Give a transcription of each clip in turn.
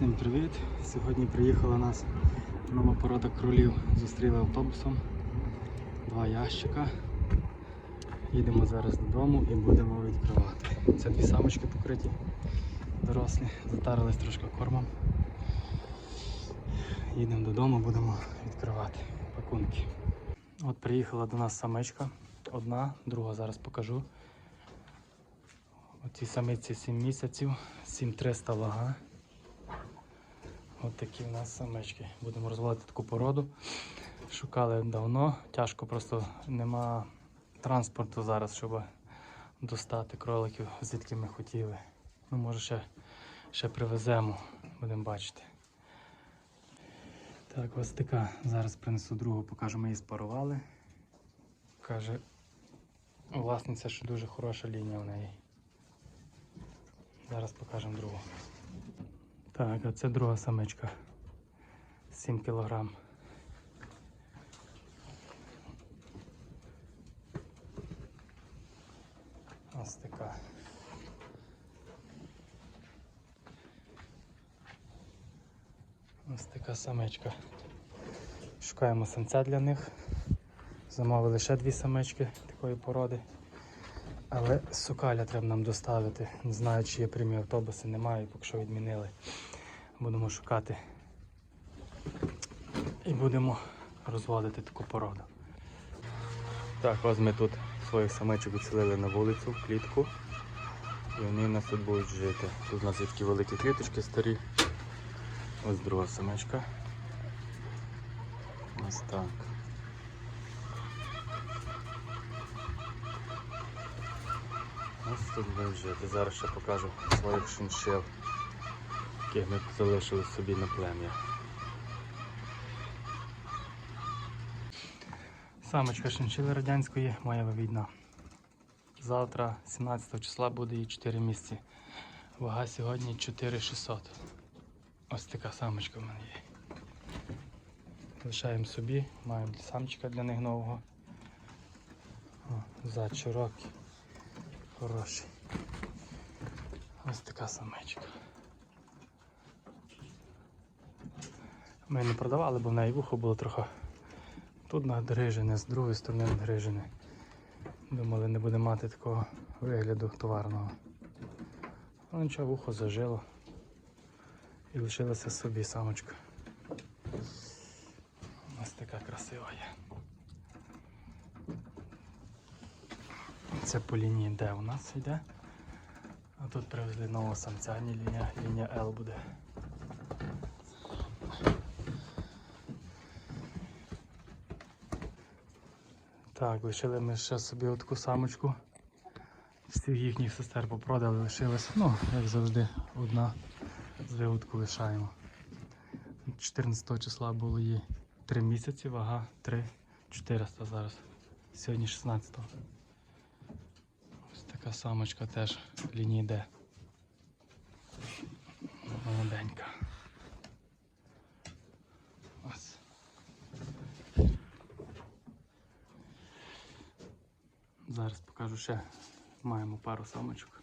Всім привіт! Сьогодні приїхала нас нова порода кролів. Зустріли автобусом. Два ящика. Їдемо зараз додому і будемо відкривати. Це дві самочки покриті, дорослі, затарились трошки кормом. Їдемо додому, будемо відкривати пакунки. От приїхала до нас самичка. Одна, друга зараз покажу. Оці самиці 7 місяців, 7300 вага. От такі в нас самички. Будемо розвивати таку породу. Шукали давно, тяжко, просто нема транспорту зараз, щоб достати кроликів, звідки ми хотіли. Ну, може ще, ще привеземо, будемо бачити. Так, ось така. Зараз принесу другу, покажу, ми її спарували. Каже, власниця, що дуже хороша лінія в неї. Зараз покажемо другу. Так, а це друга самичка. 7 кілограм. Ось така. Ось така самичка. Шукаємо самця для них. Замовили ще дві самички такої породи. Але сокаля треба нам доставити. Не знаю, чи є прямі автобуси, немає, поки що відмінили. Будемо шукати. І будемо розводити таку породу. Так, ось ми тут своїх самичок відселили на вулицю, в клітку. І вони у нас тут будуть жити. Тут у нас є такі великі кліточки старі. Ось друга самичка. Ось так. Тут будемо жити. Зараз ще покажу своїх шиншил, яких ми залишили собі на плем'я. Самочка шиншили радянської моя вивідна. Завтра, 17 числа, буде їй 4 місяці. Вага сьогодні 4600. Ось така самочка в мене є. Лишаємо собі, маємо самчика для них нового. Зад широкий, хороший. Ось така самечка. Ми не продавали, бо в неї вухо було трохи тут нагрижене, з другої сторони нагрижене. Думали, не буде мати такого вигляду товарного. Ну нічого, вухо зажило. І лишилася собі самочка. Ось така красива є. Це по лінії D у нас йде. А тут привезли нового самця, ні лінія, лінія L буде. Так, лишили ми ще собі таку самочку. З Всіх їхніх сестер попродали, лишилось, ну, як завжди, одна з виводку лишаємо. 14 числа було їй 3 місяці, вага 3 400 зараз. Сьогодні 16. Ось така самочка теж лінії Д. Молоденька. Ось. Зараз покажу ще. Маємо пару самочок.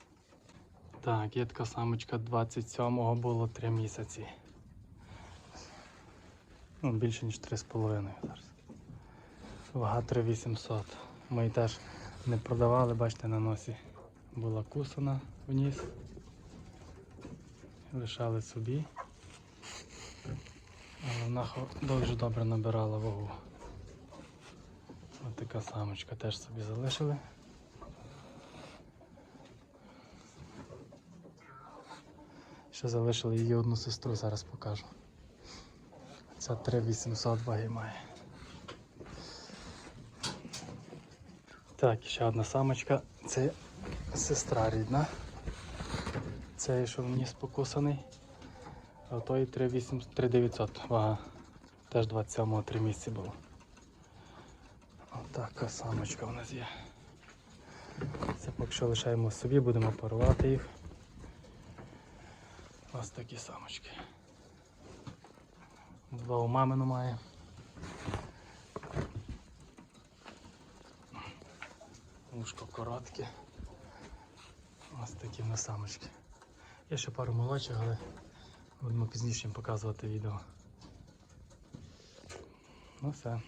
Так, є така самочка 27-го було 3 місяці. Ну, більше ніж 3,5 зараз. Вага 3800. Ми теж не продавали, бачите, на носі була кусана вниз. Лишали собі. Але вона дуже добре набирала вагу. Ось така самочка теж собі залишили. Ще залишили її одну сестру, зараз покажу. Ця 3800 ваги має. Так, ще одна самочка. Це сестра рідна. Цей, що вниз покусаний. А той 3900 вага. Теж 27-го 3 місяці було. Отака самочка у нас є. Це поки що лишаємо собі, будемо парувати їх. Ось такі самочки. Два у мамину має. Ушко коротке. Ось такі в нас самочки. Є ще пару молодших, але Будемо пізніше їм показувати відео. Ну все.